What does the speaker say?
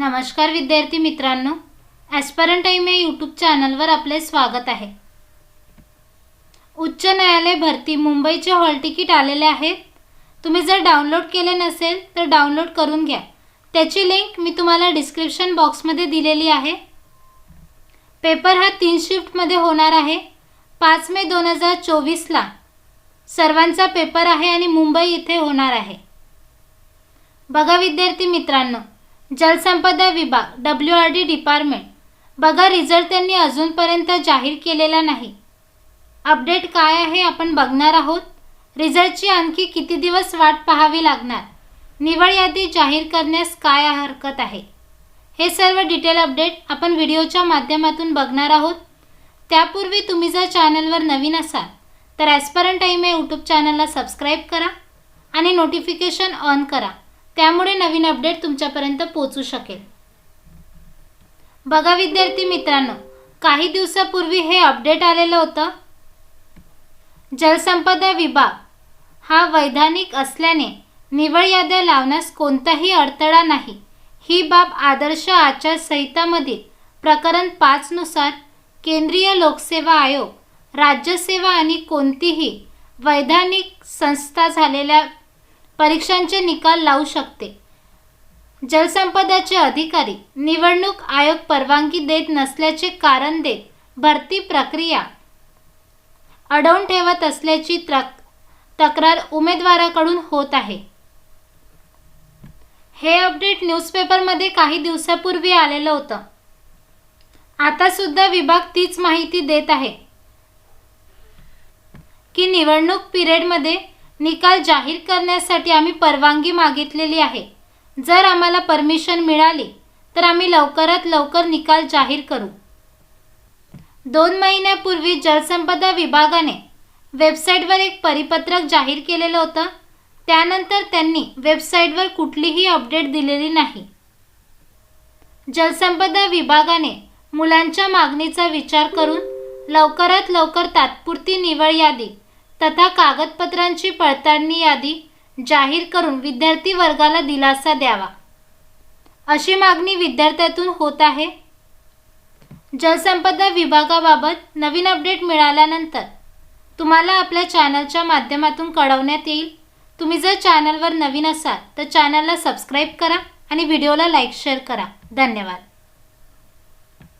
नमस्कार विद्यार्थी मित्रांनो ॲस्परंट टाईम या यूट्यूब चॅनलवर आपले स्वागत आहे. उच्च न्यायालय भरती मुंबईचे हॉल तिकीट आलेले आहेत. तुम्ही जर डाउनलोड केले नसेल तर डाउनलोड करून घ्या. त्याची लिंक मी तुम्हाला डिस्क्रिप्शन बॉक्समध्ये दिलेली आहे. पेपर हा तीन शिफ्टमध्ये होणार आहे. पाच मे दोन हजार चोवीसला सर्वांचा पेपर आहे आणि मुंबई इथे होणार आहे. बघा विद्यार्थी मित्रांनो जलसंपदा विभाग डब्ल्यू आर डी डिपार्टमेंट बघा रिझल्ट त्यांनी अजूनपर्यंत जाहीर केलेला नाही. अपडेट काय आहे आपण बघणार आहोत. रिझल्टची आणखी किती दिवस वाट पाहावी लागणार? निवड यादी जाहीर करण्यास काय हरकत आहे? हे सर्व डिटेल अपडेट आपण व्हिडिओच्या माध्यमातून बघणार आहोत. त्यापूर्वी तुम्ही जर चॅनलवर नवीन असाल तर ॲस्परंट टाईम या यूट्यूब चॅनलला सबस्क्राईब करा आणि नोटिफिकेशन ऑन करा. त्यामुळे नवीन अपडेट तुमच्यापर्यंत पोचू शकेल. बघा विद्यार्थी मित्रांनो काही दिवसापूर्वी हे अपडेट आलेलं होतं. जलसंपदा विभाग हा वैधानिक असल्याने निवड याद्या लावण्यास कोणताही अडथळा नाही. ही बाब आदर्श आचारसंहितामधील प्रकरण पाचनुसार केंद्रीय लोकसेवा आयोग राज्यसेवा आणि कोणतीही वैधानिक संस्था झालेल्या परीक्षांचे निकाल लावू शकते. जलसंपदाचे अधिकारी निवडणूक आयोग परवानगी देत नसल्याचे कारण देत भरती प्रक्रिया अडवून ठेवत असल्याची तक तक्रार उमेदवाराकडून होत आहे. हे अपडेट न्यूजपेपरमध्ये काही दिवसापूर्वी आलेलं होतं. आता सुद्धा विभाग तीच माहिती देत आहे. की निवडणूक पिरियडमध्ये निकाल जाहीर करण्यासाठी आम्ही परवानगी मागितलेली आहे. जर आम्हाला परमिशन मिळाली तर आम्ही लवकरात लवकर निकाल जाहीर करू. दोन महिन्यापूर्वी जलसंपदा विभागाने वेबसाईटवर एक परिपत्रक जाहीर केलेलं होतं. त्यानंतर त्यांनी वेबसाईटवर कुठलीही अपडेट दिलेली नाही. जलसंपदा विभागाने मुलांच्या मागणीचा विचार करून लवकरात लवकर तात्पुरती निवड यादी तथा कागदपत्रांची पडताळणी यादी जाहीर करून विद्यार्थी वर्गाला दिलासा द्यावा. अशी मागणी विद्यार्थ्यातून होत आहे. जलसंपदा विभागाबाबत नवीन अपडेट मिळाल्यानंतर तुम्हाला आपल्या चॅनलच्या माध्यमातून कळवण्यात येईल. तुम्ही जर चॅनलवर नवीन असाल तर चॅनलला सबस्क्राईब करा आणि व्हिडिओला लाईक शेअर करा. धन्यवाद.